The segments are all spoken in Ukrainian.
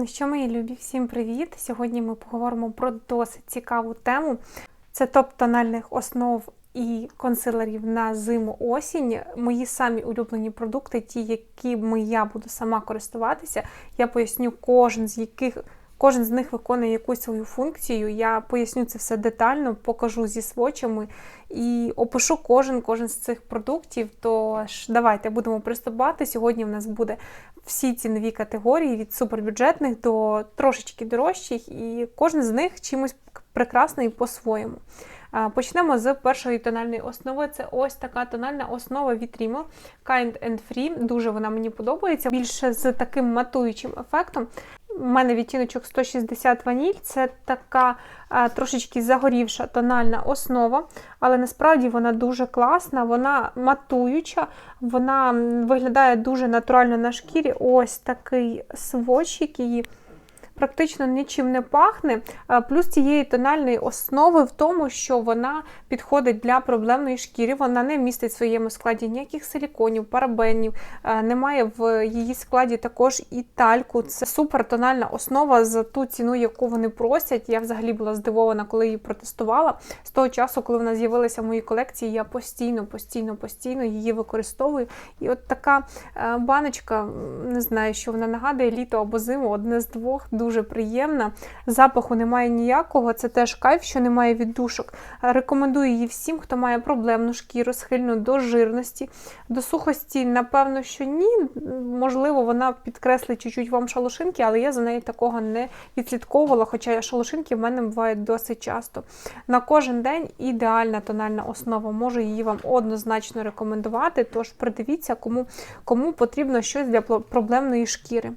Ну що, мої любі, всім привіт! Сьогодні ми поговоримо про досить цікаву тему. Це топ тональних основ і консилерів на зиму-осінь. Мої самі улюблені продукти, ті, якими я буду сама користуватися. Я поясню, кожен з яких. Кожен з них виконує якусь свою функцію. Я поясню це все детально, покажу зі свочами і опишу кожен кожен з цих продуктів. Тож давайте будемо приступати. Сьогодні в нас буде всі цінові категорії від супербюджетних до трошечки дорожчих, і кожен з них чимось прекрасний по-своєму. Почнемо з першої тональної основи. Це ось така тональна основа від Rimo Kind and Free. Дуже вона мені подобається. Більше з таким матуючим ефектом. У мене відтіночок 160 ваніль, це така а, трошечки загорівша тональна основа, але насправді вона дуже класна, вона матуюча, вона виглядає дуже натурально на шкірі. Ось такий свочик її практично нічим не пахне. Плюс цієї тональної основи в тому, що вона підходить для проблемної шкіри, вона не містить в своєму складі ніяких силіконів, парабенів, немає в її складі також і тальку. Це супер тональна основа за ту ціну, яку вони просять. Я взагалі була здивована, коли її протестувала. З того часу, коли вона з'явилася в моїй колекції, я постійно, постійно, постійно її використовую. І от така баночка, не знаю, що вона нагадує літо або зиму, одне з двох. дуже дуже приємна. Запаху немає ніякого, це теж кайф, що немає віддушок. Рекомендую її всім, хто має проблемну шкіру, схильну до жирності, до сухості, напевно, що ні. Можливо, вона підкреслить чуть-чуть вам шалошинки, але я за нею такого не відслідковувала, хоча шалошинки в мене бувають досить часто. На кожен день ідеальна тональна основа. Можу її вам однозначно рекомендувати, тож придивіться, кому, кому потрібно щось для проблемної шкіри.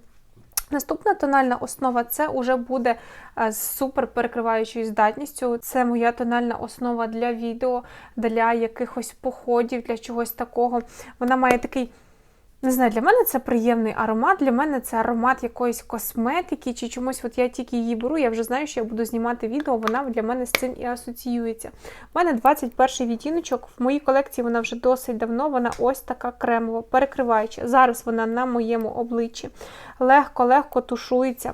Наступна тональна основа це вже буде е, з супер перекриваючою здатністю. Це моя тональна основа для відео, для якихось походів, для чогось такого. Вона має такий не знаю, для мене це приємний аромат, для мене це аромат якоїсь косметики чи чомусь. От я тільки її беру, я вже знаю, що я буду знімати відео, вона для мене з цим і асоціюється. У мене 21 відтіночок, в моїй колекції вона вже досить давно, вона ось така кремова, перекриваюча. Зараз вона на моєму обличчі легко-легко тушується.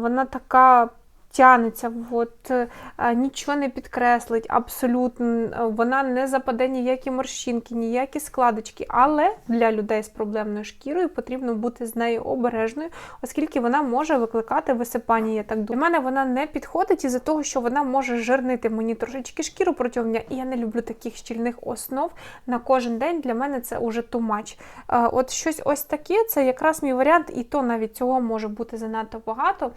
Вона така тянеться, от, е, нічого не підкреслить, абсолютно, вона не западе ніякі морщинки, ніякі складочки. Але для людей з проблемною шкірою потрібно бути з нею обережною, оскільки вона може викликати висипання. Я так думаю. Для мене вона не підходить із-за того, що вона може жирнити мені трошечки шкіру протягом дня, і я не люблю таких щільних основ на кожен день. Для мене це уже much. От щось ось таке, це якраз мій варіант, і то навіть цього може бути занадто багато.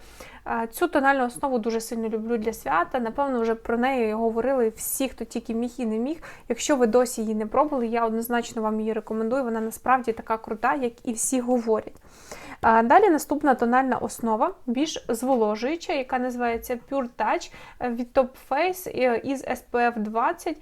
Цю тональну основу дуже сильно люблю для свята. Напевно, вже про неї говорили всі, хто тільки міг і не міг. Якщо ви досі її не пробували, я однозначно вам її рекомендую. Вона насправді така крута, як і всі говорять. Далі наступна тональна основа, більш зволожуюча, яка називається Pure Touch від Top Face із SPF 20.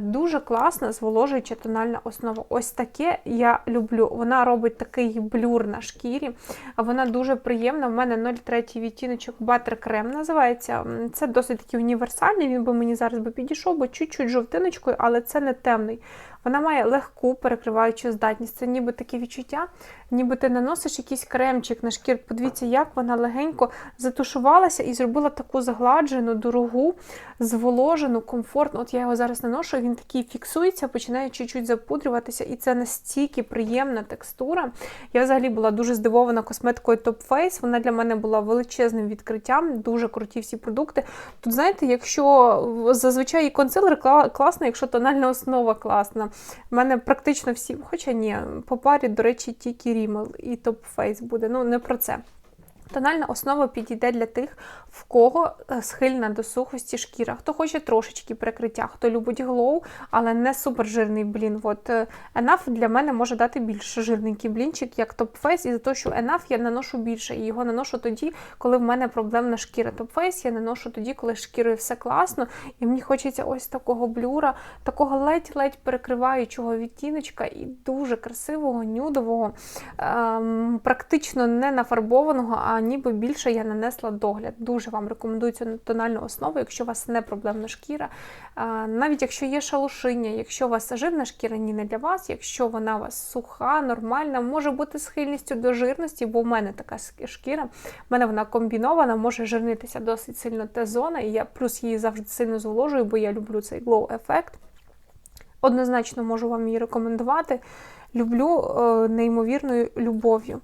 Дуже класна зволожуюча тональна основа. Ось таке я люблю. Вона робить такий блюр на шкірі. Вона дуже приємна. У мене 0,3 відтіночок Butter Крем називається. Це досить такий універсальний, він би мені зараз би підійшов, бо чуть-чуть жовтиночкою, але це не темний. Вона має легку перекриваючу здатність. Це ніби таке відчуття, ніби ти наносиш якийсь кремчик на шкір. Подивіться, як вона легенько затушувалася і зробила таку загладжену, дорогу, зволожену, комфортну. От я його зараз наношу, він такий фіксується, починає чуть-чуть запудрюватися, і це настільки приємна текстура. Я взагалі була дуже здивована косметикою Top Face. Вона для мене була величезним відкриттям, дуже круті всі продукти. Тут, знаєте, якщо зазвичай і консилер класний, якщо тональна основа класна. У мене практично всі, хоча ні, по парі, до речі, тільки Rimmel і Top Face буде. Ну, не про це. Тональна основа підійде для тих, в кого е, схильна до сухості шкіра. Хто хоче трошечки прикриття, хто любить глоу, але не супержирний блін. От е, Enough для мене може дати більш жирненький блінчик, як Face, і за те, що Enough я наношу більше. І його наношу тоді, коли в мене проблемна шкіра. Face я наношу тоді, коли шкірою все класно. І мені хочеться ось такого блюра, такого ледь-ледь перекриваючого відтіночка і дуже красивого, нюдового, ем, практично не нафарбованого, а, ніби більше я нанесла догляд. Дуже вам рекомендую цю тональну основу, якщо у вас не проблемна шкіра. Навіть якщо є шалушиння, якщо у вас жирна шкіра, ні не для вас, якщо вона у вас суха, нормальна, може бути схильністю до жирності, бо в мене така шкіра, в мене вона комбінована, може жирнитися досить сильно Т-зона, і я плюс її завжди сильно зволожую, бо я люблю цей glow-ефект. Однозначно можу вам її рекомендувати. Люблю е, неймовірною любов'ю.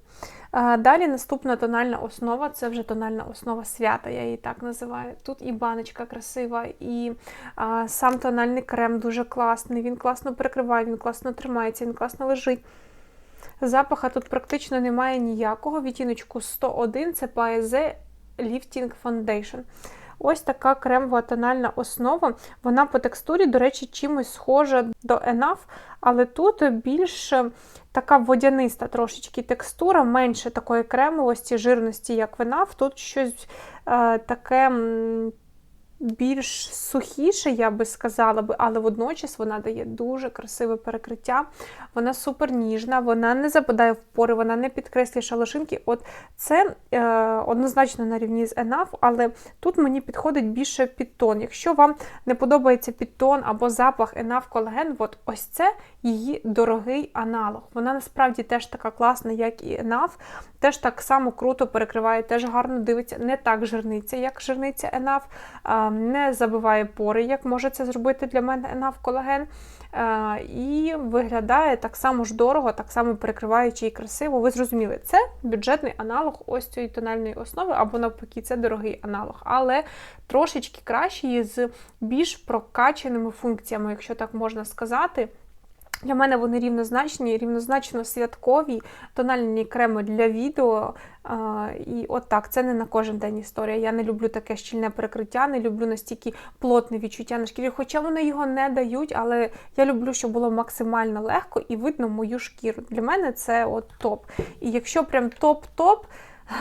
Далі наступна тональна основа це вже тональна основа свята, я її так називаю. Тут і баночка красива, і е, сам тональний крем дуже класний, він класно перекриває, він класно тримається, він класно лежить. Запаха тут практично немає ніякого. Відтіночку 101 це Paese Lifting Foundation. Ось така кремова тональна основа. Вона по текстурі, до речі, чимось схожа до Enough, але тут більш така водяниста трошечки текстура, менше такої кремовості, жирності, як в Enough. Тут щось е, таке більш сухіше, я би сказала, але водночас вона дає дуже красиве перекриття. Вона супер ніжна, вона не западає в пори, вона не підкреслює шалошинки. От це е, однозначно на рівні з Enough, але тут мені підходить більше підтон. Якщо вам не подобається підтон або запах Enough колаген, от ось це її дорогий аналог. Вона насправді теж така класна, як і Enough, теж так само круто перекриває, теж гарно дивиться, не так жирниця, як жирниця Enough, не забиває пори, як може це зробити для мене Enough колаген. І виглядає так само ж дорого, так само перекриваючи і красиво. Ви зрозуміли, це бюджетний аналог ось цієї тональної основи, або навпаки, це дорогий аналог, але трошечки кращий з більш прокаченими функціями, якщо так можна сказати. Для мене вони рівнозначні, рівнозначно святкові, тональні креми для відео. А, і от так, це не на кожен день історія. Я не люблю таке щільне перекриття, не люблю настільки плотне відчуття на шкірі, хоча вони його не дають, але я люблю, щоб було максимально легко і видно мою шкіру. Для мене це от топ. І якщо прям топ-топ,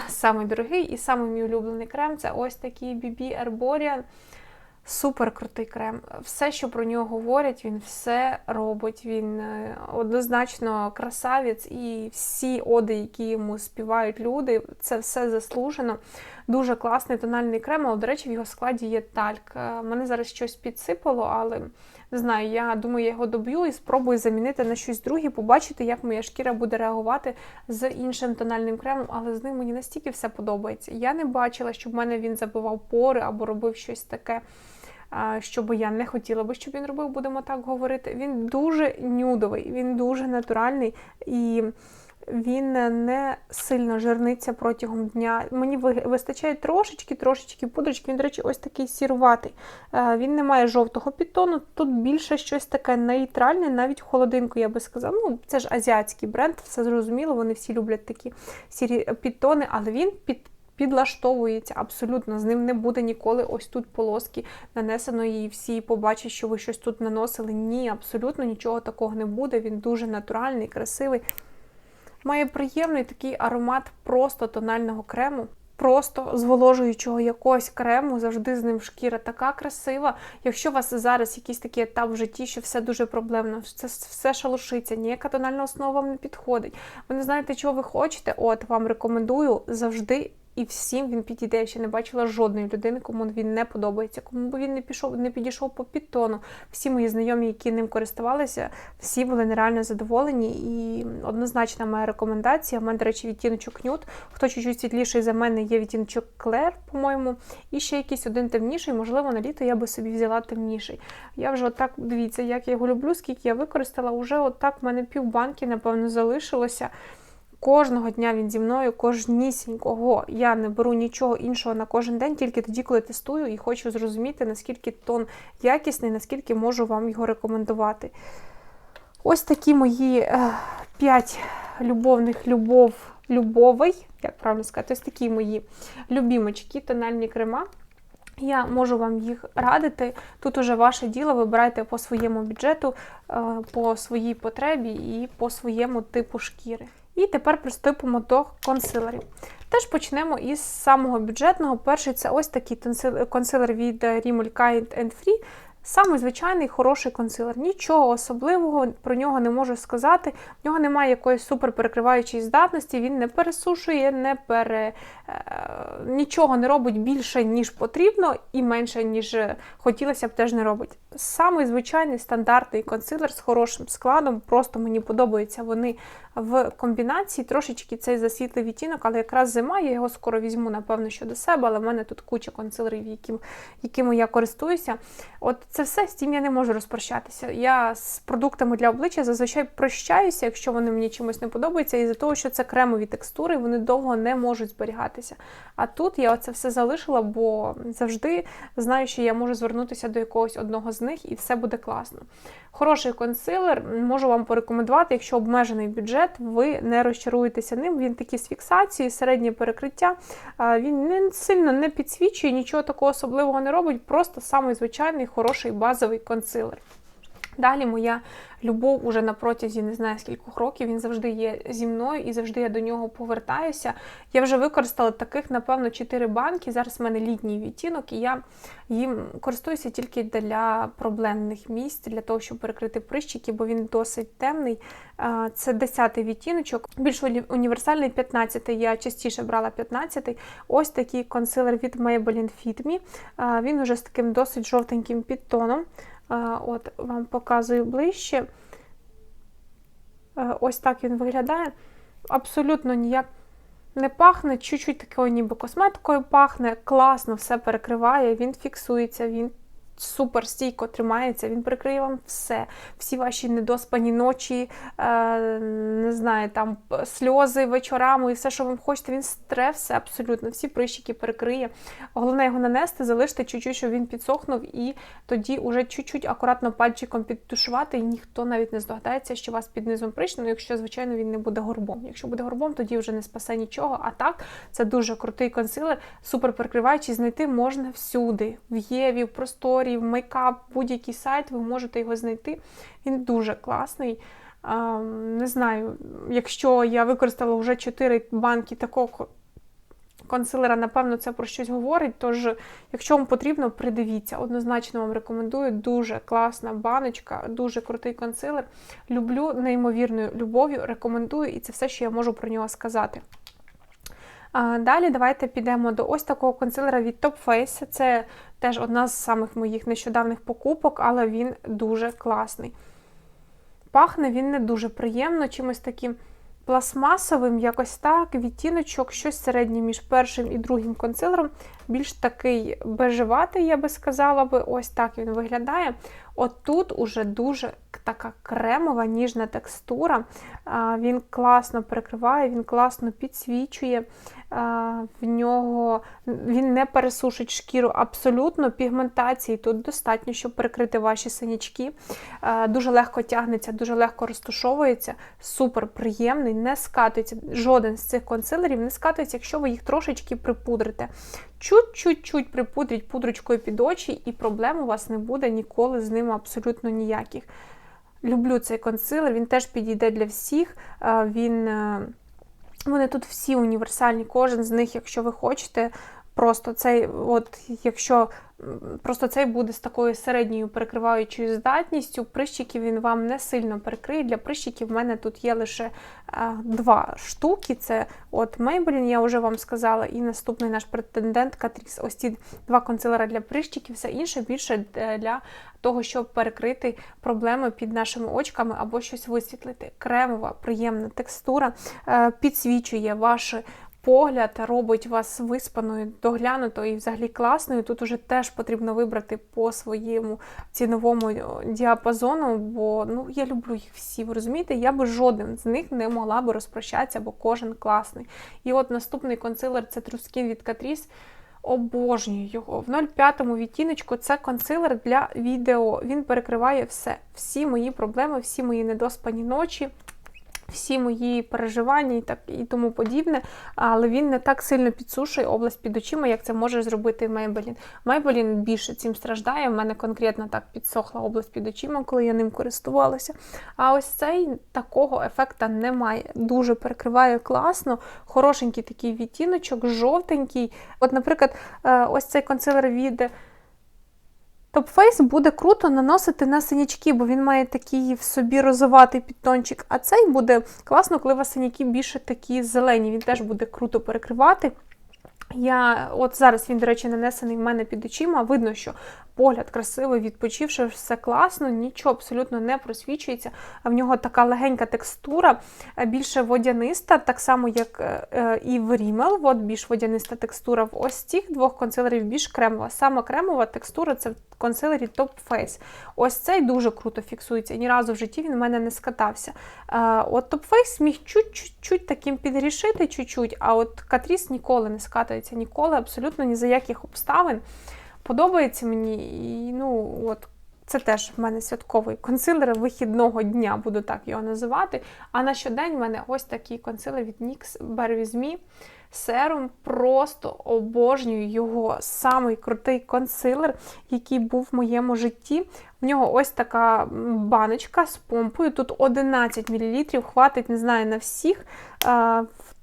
самий дорогий і самий мій улюблений крем це ось такий BB Herborian. Супер крутий крем. Все, що про нього говорять, він все робить. Він е, однозначно красавець, і всі оди, які йому співають люди, це все заслужено. Дуже класний тональний крем, але, до речі, в його складі є тальк. Е, мене зараз щось підсипало, але не знаю, я думаю, я його доб'ю і спробую замінити на щось друге, побачити, як моя шкіра буде реагувати з іншим тональним кремом, але з ним мені настільки все подобається. Я не бачила, щоб в мене він забивав пори або робив щось таке що би я не хотіла би, щоб він робив, будемо так говорити. Він дуже нюдовий, він дуже натуральний і він не сильно жирниться протягом дня. Мені вистачає трошечки-трошечки пудрочки. Він, до речі, ось такий сіруватий. Він не має жовтого підтону, тут більше щось таке нейтральне, навіть в холодинку, я би сказала. Ну, Це ж азіатський бренд, все зрозуміло, вони всі люблять такі сірі підтони, але він під підлаштовується абсолютно, з ним не буде ніколи ось тут полоски нанесено, і всі побачать, що ви щось тут наносили. Ні, абсолютно нічого такого не буде. Він дуже натуральний, красивий. Має приємний такий аромат просто тонального крему. Просто зволожуючого якогось крему, завжди з ним шкіра така красива. Якщо у вас зараз якийсь такий етап в житті, що все дуже проблемно, це все шалушиться, ніяка тональна основа вам не підходить. Ви не знаєте, чого ви хочете, от вам рекомендую завжди і всім він підійде. Я ще не бачила жодної людини, кому він не подобається, кому б він не пішов, не підійшов по підтону. Всі мої знайомі, які ним користувалися, всі були нереально задоволені. І однозначна моя рекомендація. У мене, до речі, відтіночок нюд. Хто чуть-чуть світліший за мене, є відтіночок Клер, по-моєму, і ще якийсь один темніший. Можливо, на літо я би собі взяла темніший. Я вже отак, дивіться, як я його люблю, скільки я використала, уже отак в мене півбанки, напевно, залишилося. Кожного дня він зі мною, кожнісінького. Я не беру нічого іншого на кожен день, тільки тоді, коли тестую і хочу зрозуміти, наскільки тон якісний, наскільки можу вам його рекомендувати. Ось такі мої 5 е, любовних любов, любовий, як правильно сказати, ось такі мої любімочки, тональні крема. Я можу вам їх радити. Тут уже ваше діло, вибирайте по своєму бюджету, е, по своїй потребі і по своєму типу шкіри. І тепер приступимо до консилерів. Теж почнемо із самого бюджетного. Перший це ось такий консилер від Rimmel Kind Free. Самий звичайний хороший консилер. Нічого особливого про нього не можу сказати. В нього немає якоїсь супер перекриваючої здатності, він не пересушує, не пере... Е, нічого не робить більше, ніж потрібно, і менше, ніж хотілося б, теж не робить. Самий звичайний стандартний консилер з хорошим складом. Просто мені подобаються вони в комбінації. Трошечки цей засвітлий відтінок, але якраз зима, я його скоро візьму, напевно, що до себе, але в мене тут куча консилерів, яким, якими я користуюся. От це все з цим я не можу розпрощатися. Я з продуктами для обличчя зазвичай прощаюся, якщо вони мені чимось не подобаються, із-за того, що це кремові текстури, вони довго не можуть зберігатися. А тут я оце все залишила, бо завжди знаю, що я можу звернутися до якогось одного з них і все буде класно. Хороший консилер, можу вам порекомендувати, якщо обмежений бюджет, ви не розчаруєтеся ним. Він такий з фіксації, середнє перекриття. Він не сильно не підсвічує, нічого такого особливого не робить, просто самий звичайний хороший базовий консилер. Далі моя любов уже на протязі не знаю скількох років. Він завжди є зі мною і завжди я до нього повертаюся. Я вже використала таких, напевно, 4 банки. Зараз в мене літній відтінок, і я їм користуюся тільки для проблемних місць, для того, щоб перекрити прищики, бо він досить темний. Це 10-й відтіночок, більш універсальний 15-й. Я частіше брала 15-й. Ось такий консилер від Maybelline Fit Me. Він уже з таким досить жовтеньким підтоном. От вам показую ближче. Ось так він виглядає. Абсолютно ніяк не пахне, чуть-чуть такою ніби косметикою пахне, класно все перекриває, він фіксується, він супер стійко тримається, він прикриє вам все, всі ваші недоспані ночі, е, не знаю, там сльози вечорами і все, що вам хочете, він стре все абсолютно, всі прищики перекриє. Головне його нанести, залишити чуть-чуть, щоб він підсохнув, і тоді уже чуть-чуть акуратно пальчиком підтушувати, і ніхто навіть не здогадається, що у вас під низом прищ, ну якщо, звичайно, він не буде горбом. Якщо буде горбом, тоді вже не спасе нічого. А так, це дуже крутий консилер, супер перекриваючий, знайти можна всюди, в Єві, в просторі в мейкап, будь-який сайт, ви можете його знайти. Він дуже класний. Не знаю, якщо я використала вже 4 банки такого консилера, напевно, це про щось говорить. Тож, якщо вам потрібно, придивіться. Однозначно вам рекомендую. Дуже класна баночка, дуже крутий консилер. Люблю неймовірною любов'ю, рекомендую, і це все, що я можу про нього сказати. Далі давайте підемо до ось такого консилера від Top Face. Це теж одна з самих моїх нещодавних покупок, але він дуже класний. Пахне він не дуже приємно, чимось таким пластмасовим, якось так, відтіночок, щось середнє між першим і другим консилером. Більш такий бежеватий, я би сказала, би. ось так він виглядає. От тут уже дуже така кремова, ніжна текстура. Він класно перекриває, він класно підсвічує. В нього він не пересушить шкіру абсолютно пігментації. Тут достатньо, щоб перекрити ваші синячки. Дуже легко тягнеться, дуже легко розтушовується, супер приємний, не скатується. Жоден з цих консилерів не скатується, якщо ви їх трошечки припудрите. Чуть-чуть припудріть пудрочкою під очі, і проблем у вас не буде ніколи з ним абсолютно ніяких. Люблю цей консилер, він теж підійде для всіх. Він, е, Вони тут всі універсальні, кожен з них, якщо ви хочете. Просто цей, от якщо Просто цей буде з такою середньою перекриваючою здатністю. Прищиків він вам не сильно перекриє. Для прищиків в мене тут є лише а, два штуки. Це от Maybelline, я вже вам сказала, і наступний наш претендент Catrice. Ось ці два консилера для прищиків, все інше більше е, для того, щоб перекрити проблеми під нашими очками або щось висвітлити. Кремова, приємна текстура, е, підсвічує ваші погляд робить вас виспаною, доглянутою і взагалі класною. Тут уже теж потрібно вибрати по своєму ціновому діапазону, бо ну, я люблю їх всі. Ви розумієте, я би жоден з них не могла би розпрощатися, бо кожен класний. І от наступний консилер це Трускін від Catrice. Обожнюю його. В 0,5 відтіночку це консилер для відео. Він перекриває все. Всі мої проблеми, всі мої недоспані ночі всі мої переживання і так і тому подібне, але він не так сильно підсушує область під очима, як це може зробити Maybelline. Maybelline більше цим страждає. В мене конкретно так підсохла область під очима, коли я ним користувалася. А ось цей такого ефекта немає. Дуже перекриває класно, хорошенький такий відтіночок, жовтенький. От, наприклад, е, ось цей консилер від Топфейс буде круто наносити на синячки, бо він має такий в собі розоватий підтончик. А цей буде класно, коли у вас синяки більше такі зелені. Він теж буде круто перекривати. Я, от зараз він, до речі, нанесений в мене під очима. Видно, що погляд красивий, відпочивши, все класно, нічого абсолютно не просвічується. В нього така легенька текстура, е, більше водяниста, так само, як е, е, і в Rimmel, от більш водяниста текстура. В ось цих двох консилерів більш кремова. Саме кремова текстура це в консилері Top Face. Ось цей дуже круто фіксується. Ні разу в житті він в мене не скатався. От Top Face міг чуть-чуть таким підрішити, чуть-чуть, а от Катріс ніколи не скатується, ніколи, абсолютно ні за яких обставин подобається мені. І, ну, от, Це теж в мене святковий консилер вихідного дня, буду так його називати. А на щодень в мене ось такий консилер від NYX Me. Серум просто обожнюю його самий крутий консилер, який був в моєму житті. В нього ось така баночка з помпою. Тут 11 мл, хватить, не знаю, на всіх.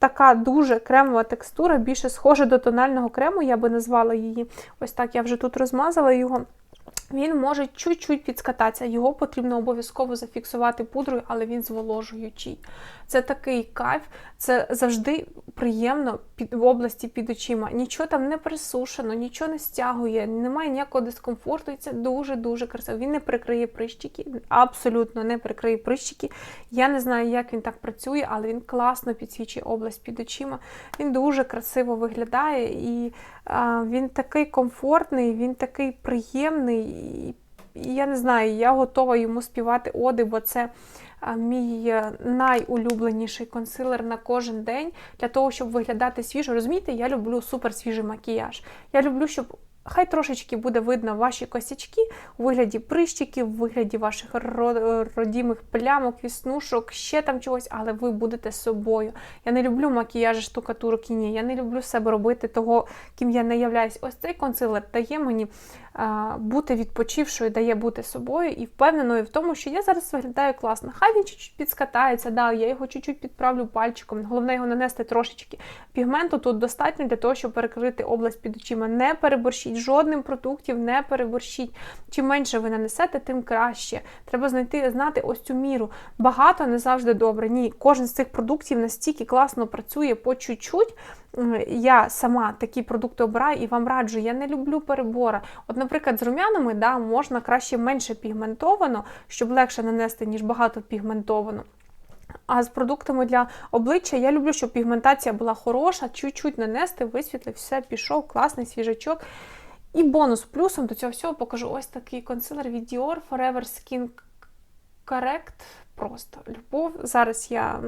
Така дуже кремова текстура, більше схожа до тонального крему, я би назвала її. Ось так я вже тут розмазала його. Він може чуть-чуть підскататися, його потрібно обов'язково зафіксувати пудрою, але він зволожуючий. Це такий кайф, це завжди приємно під в області під очима. Нічого там не присушено, нічого не стягує, немає ніякого дискомфорту, і це дуже-дуже красиво. Він не прикриє прищики, абсолютно не прикриє прищики. Я не знаю, як він так працює, але він класно підсвічує область під очима. Він дуже красиво виглядає і а, він такий комфортний, він такий приємний. І, я не знаю, я готова йому співати оди, бо це мій е, найулюбленіший консилер на кожен день для того, щоб виглядати свіжо. Розумієте, я люблю супер свіжий макіяж. Я люблю, щоб Хай трошечки буде видно ваші косячки у вигляді прищиків, у вигляді ваших родімих плямок, віснушок, ще там чогось, але ви будете собою. Я не люблю макіяжі штукатурок і ні. Я не люблю себе робити того, ким я не являюсь. Ось цей консилер дає мені а, бути відпочившою, дає бути собою і впевненою в тому, що я зараз виглядаю класно. Хай він чуть-чуть підскатається, да, я його чуть-чуть підправлю пальчиком. Головне його нанести трошечки. Пігменту тут достатньо для того, щоб перекрити область під очима. Не переборщіть переборщіть, жодним продуктів не переборщіть. Чим менше ви нанесете, тим краще. Треба знайти, знати ось цю міру. Багато не завжди добре. Ні, кожен з цих продуктів настільки класно працює по чуть-чуть. Я сама такі продукти обираю і вам раджу, я не люблю перебора. От, наприклад, з рум'янами да, можна краще менше пігментовано, щоб легше нанести, ніж багато пігментовано. А з продуктами для обличчя я люблю, щоб пігментація була хороша, чуть-чуть нанести, висвітлив, все, пішов, класний свіжачок. І бонус плюсом до цього всього покажу ось такий консилер від Dior Forever Skin Correct. Просто любов. Зараз я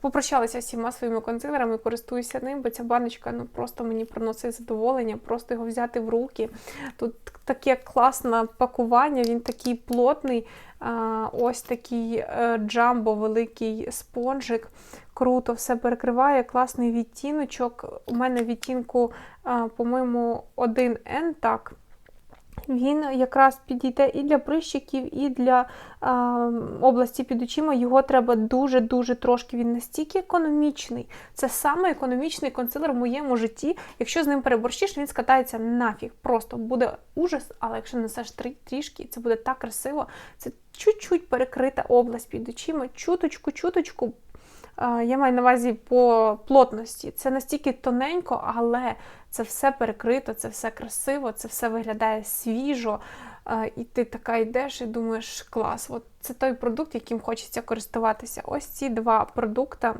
попрощалася всіма своїми консилерами, користуюся ним, бо ця баночка ну, просто мені приносить задоволення, просто його взяти в руки. Тут таке класне пакування, він такий плотний, ось такий е, джамбо, великий спонжик. Круто, все перекриває, класний відтіночок. У мене відтінку, по-моєму, 1N, так. Він якраз підійде і для прищиків, і для а, області під очима. Його треба дуже-дуже трошки. Він настільки економічний. Це саме економічний консилер в моєму житті. Якщо з ним переборщиш, він скатається нафіг. Просто буде ужас, але якщо несеш трішки, це буде так красиво. Це чуть-чуть перекрита область під очима, чуточку-чуточку я маю на увазі по плотності. Це настільки тоненько, але це все перекрито, це все красиво, це все виглядає свіжо. І ти така йдеш і думаєш, клас, от це той продукт, яким хочеться користуватися. Ось ці два продукти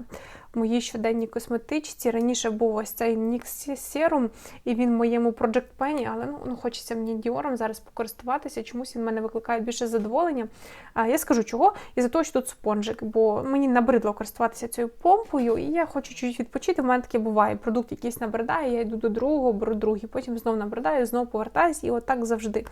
в моїй щоденній косметичці. Раніше був ось цей NYX Serum, і він в моєму Project Pen, але ну, ну хочеться мені Діором зараз покористуватися. Чомусь він мене викликає більше задоволення. А, Я скажу чого, і за того, що тут спонжик, бо мені набридло користуватися цією помпою, і я хочу чуть відпочити. У мене таке буває. Продукт якийсь набридає, я йду до другого, беру другий, потім знову набридаю, знову повертаюсь, і отак завжди.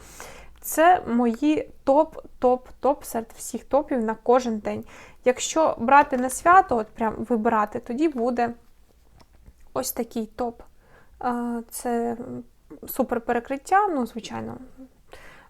Це мої топ-топ-топ серед всіх топів на кожен день. Якщо брати на свято, от прям вибирати, тоді буде ось такий топ. Це супер перекриття, ну, звичайно,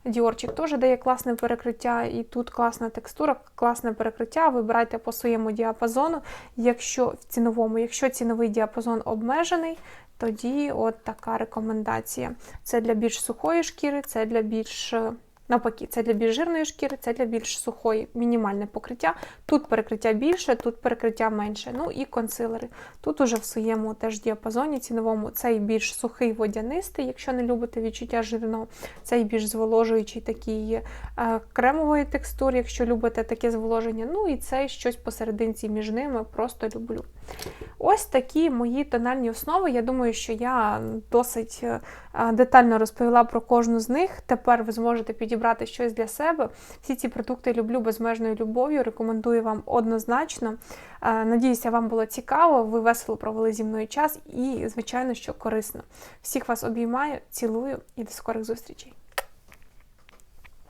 Діорчик теж дає класне перекриття, і тут класна текстура, класне перекриття. Вибирайте по своєму діапазону. Якщо в ціновому, якщо ціновий діапазон обмежений, тоді от така рекомендація. Це для більш сухої шкіри, це для більш е, навпаки, це для більш жирної шкіри, це для більш сухої, мінімальне покриття. Тут перекриття більше, тут перекриття менше. Ну і консилери. Тут уже в своєму теж діапазоні ціновому цей більш сухий водянистий, якщо не любите відчуття жирного, цей більш зволожуючий такий е, кремової текстури, якщо любите таке зволоження. Ну і цей щось посерединці між ними просто люблю. Ось такі мої тональні основи. Я думаю, що я досить е, детально розповіла про кожну з них. Тепер ви зможете підібрати щось для себе. Всі ці продукти люблю безмежною любов'ю. Рекомендую вам однозначно. Е, Надіюся, вам було цікаво. Ви весело провели зі мною час і, звичайно, що корисно. Всіх вас обіймаю, цілую і до скорих зустрічей.